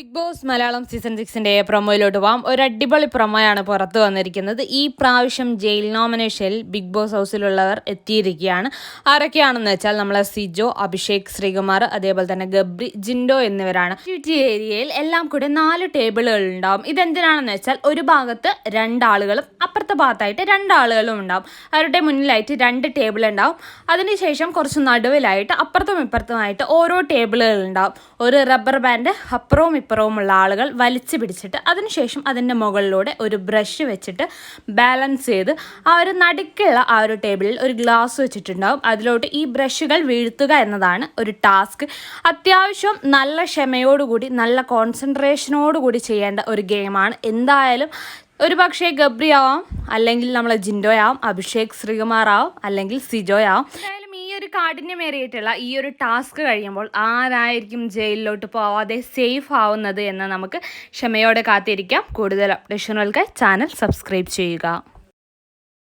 Big boss Malayalam season സിക്സിന്റെ പ്രൊമോയിലോട്ട് പോവാം. ഒരു അടിപൊളി പ്രൊമോയാണ് പുറത്തു വന്നിരിക്കുന്നത്. ഈ പ്രാവശ്യം ജയിൽ നോമിനേഷനിൽ ബിഗ് ബോസ് ഹൗസിലുള്ളവർ എത്തിയിരിക്കുകയാണ്. ആരൊക്കെയാണെന്ന് വെച്ചാൽ നമ്മളെ സിജോ അഭിഷേക് ശ്രീകുമാർ അതേപോലെ തന്നെ ഗബ്രി ജിൻഡോ എന്നിവരാണ്. ഏരിയയിൽ എല്ലാം കൂടെ നാല് ടേബിളുകൾ ഉണ്ടാവും. ഇതെന്തിനാണെന്ന് വെച്ചാൽ ഒരു ഭാഗത്ത് രണ്ടാളുകളും അപ്പുറത്തെ ഭാഗത്തായിട്ട് രണ്ടാളുകളും ഉണ്ടാവും. അവരുടെ മുന്നിലായിട്ട് രണ്ട് ടേബിൾ ഉണ്ടാവും. അതിനുശേഷം കുറച്ച് നടുവിലായിട്ട് അപ്പുറത്തും ഇപ്പുറത്തുമായിട്ട് ഓരോ ടേബിളുകൾ ഉണ്ടാവും. ഒരു റബ്ബർ ബാൻഡ് അപ്പുറവും ഇപ്പുറവും ഉള്ള ആളുകൾ വലിച്ചു പിടിച്ചിട്ട് അതിനുശേഷം അതിന്റെ മുകളിലൂടെ ഒരു ബ്രഷ് വെച്ചിട്ട് ബാലൻസ് ചെയ്ത് ആ ഒരു നടുക്കുള്ള ആ ഒരു ടേബിളിൽ ഒരു ഗ്ലാസ് വെച്ചിട്ടുണ്ടാവും. അതിലോട്ട് ഈ ബ്രഷുകൾ വീഴ്ത്തുക എന്നതാണ് ഒരു ടാസ്ക് അത്യാവശ്യം നല്ല ക്ഷമയോടുകൂടി നല്ല കോൺസെൻട്രേഷനോടുകൂടി ചെയ്യേണ്ട ഒരു ഗെയിമാണ് എന്തായാലും ഒരു പക്ഷേ ഗബ്രി ആവാം അല്ലെങ്കിൽ നമ്മളെ ജിൻഡോ ആവാം അഭിഷേക് ശ്രീകുമാർ ആവാം അല്ലെങ്കിൽ സിജോ ആവാം എന്തായാലും ഈ ഒരു കാഠിന്യമേറിയിട്ടുള്ള ഈ ഒരു ടാസ്ക് കഴിയുമ്പോൾ ആരായിരിക്കും ജയിലിലോട്ട് പോവാതെ സേഫ് ആവുന്നത് എന്ന് നമുക്ക് ക്ഷമയോടെ കാത്തിരിക്കാം. കൂടുതൽ അപ്ഡേഷനുകൾക്ക് ചാനൽ സബ്സ്ക്രൈബ് ചെയ്യുക.